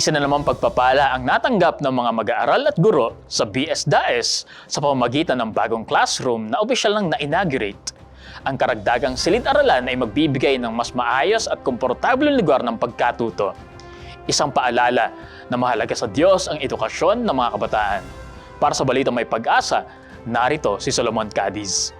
Isa na naman pagpapala ang natanggap ng mga mag-aaral at guro sa BS-DAES sa pamamagitan ng bagong classroom na opisyal nang na-inaugurate. Ang karagdagang silid-aralan ay magbibigay ng mas maayos at komportableng lugar ng pagkatuto. Isang paalala na mahalaga sa Diyos ang edukasyon ng mga kabataan. Para sa Balitang May Pag-asa, narito si Solomon Cadiz.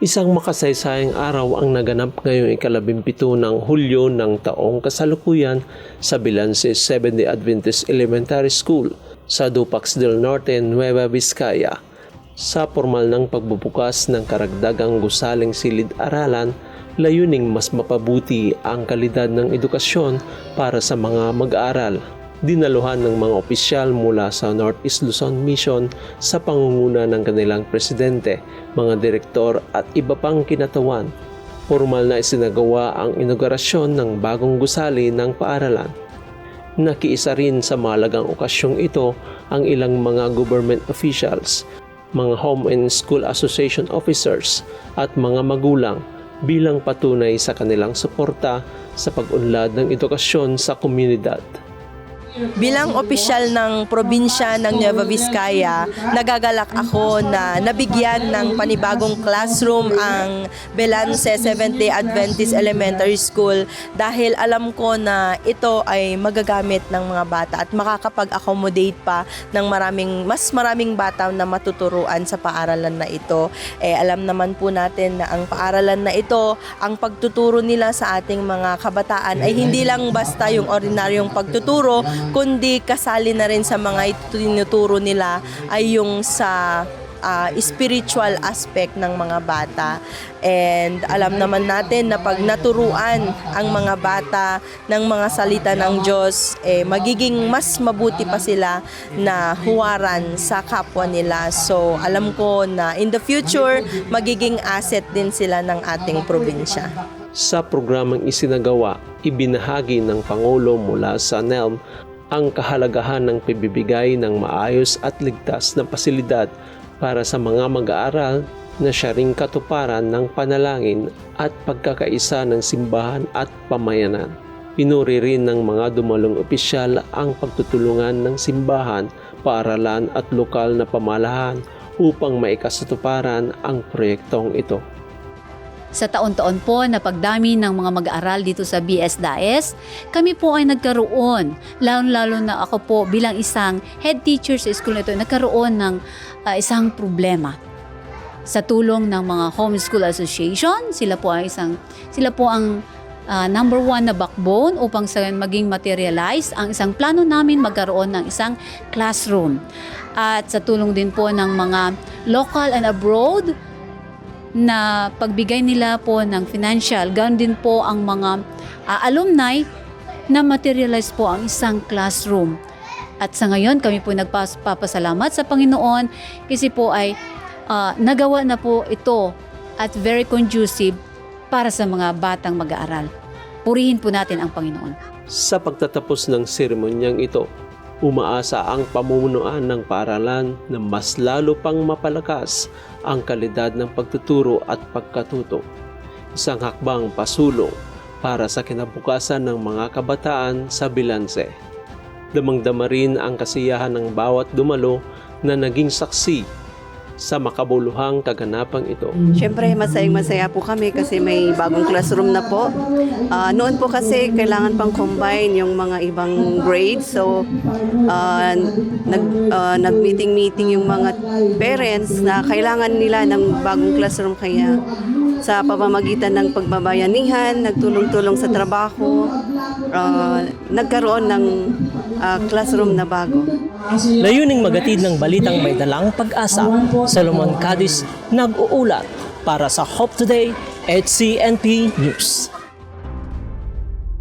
Isang makasaysayang araw ang naganap ngayong ikalabimpito ng Hulyo ng taong kasalukuyan sa Bilanse 70 Adventist Elementary School sa Dupax del Norte, Nueva Vizcaya. Sa formal ng pagbubukas ng karagdagang gusaling silid-aralan, layuning mas mapabuti ang kalidad ng edukasyon para sa mga mag-aaral dinaluhan ng mga opisyal mula sa Northeast Luzon Mission sa pangunguna ng kanilang presidente, mga direktor at iba pang kinatawan. Formal na isinagawa ang inaugurasyon ng bagong gusali ng paaralan. Nakiisa rin sa malagang okasyong ito ang ilang mga government officials, mga Home and School Association officers at mga magulang bilang patunay sa kanilang suporta sa pag-unlad ng edukasyon sa komunidad. Bilang opisyal ng probinsya ng Nueva Vizcaya, nagagalak ako na nabigyan ng panibagong classroom ang Belance Seventh-day Adventist Elementary School dahil alam ko na ito ay magagamit ng mga bata at makakapag-accommodate pa ng maraming mas maraming bata na matuturuan sa paaralan na ito. Eh, alam naman po natin na ang paaralan na ito, ang pagtuturo nila sa ating mga kabataan ay hindi lang basta yung ordinaryong pagtuturo, kundi kasali na rin sa mga tinuturo nila ay yung sa ah, spiritual aspect ng mga bata. And alam naman natin na pag naturuan ang mga bata ng mga salita ng Diyos, eh, magiging mas mabuti pa sila na huwaran sa kapwa nila. So alam ko na in the future, magiging asset din sila ng ating probinsya. Sa programang isinagawa, ibinahagi ng Pangulo mula sa NELM ang kahalagahan ng pibibigay ng maayos at ligtas na pasilidad para sa mga mag-aaral na siya ring katuparan ng panalangin at pagkakaisa ng simbahan at pamayanan. Pinuri rin ng mga dumalong opisyal ang pagtutulungan ng simbahan, paaralan at lokal na pamalahan upang maikasatuparan ang proyektong ito. Sa taon-taon po na pagdami ng mga mag-aaral dito sa BS-DAES, kami po ay nagkaroon, lalo-lalo na ako po bilang isang head teacher sa school na ito, nagkaroon ng ah, isang problema. Sa tulong ng mga homeschool association, sila po ay isang, sila po ang ah, number one na backbone upang sa maging materialize ang isang plano namin magkaroon ng isang classroom. At sa tulong din po ng mga local and abroad, na pagbigay nila po ng financial, ganoon din po ang mga ah, alumni na materialize po ang isang classroom. At sa ngayon, kami po nagpapasalamat sa Panginoon kasi po ay ah, nagawa na po ito at very conducive para sa mga batang mag-aaral. Purihin po natin ang Panginoon. Sa pagtatapos ng seremonyang ito, umaasa ang pamumunuan ng paaralan na mas lalo pang mapalakas ang kalidad ng pagtuturo at pagkatuto. Isang hakbang pasulong para sa kinabukasan ng mga kabataan sa bilanse. Damang-dama rin ang kasiyahan ng bawat dumalo na naging saksi sa makabuluhang kaganapang ito. Siyempre, masayang masaya po kami kasi may bagong classroom na po. Ah, noon po kasi kailangan pang combine yung mga ibang grades. So, ah, nag, ah, nag-meeting-meeting yung mga parents na kailangan nila ng bagong classroom kaya sa pamamagitan ng pagbabayanihan, nagtulong-tulong sa trabaho, ah, nagkaroon ng ah, classroom na bago. Layuning magatid ng balitang may dalang pag-asa, Solomon Cadiz nag-uulat para sa Hope Today at CNP News.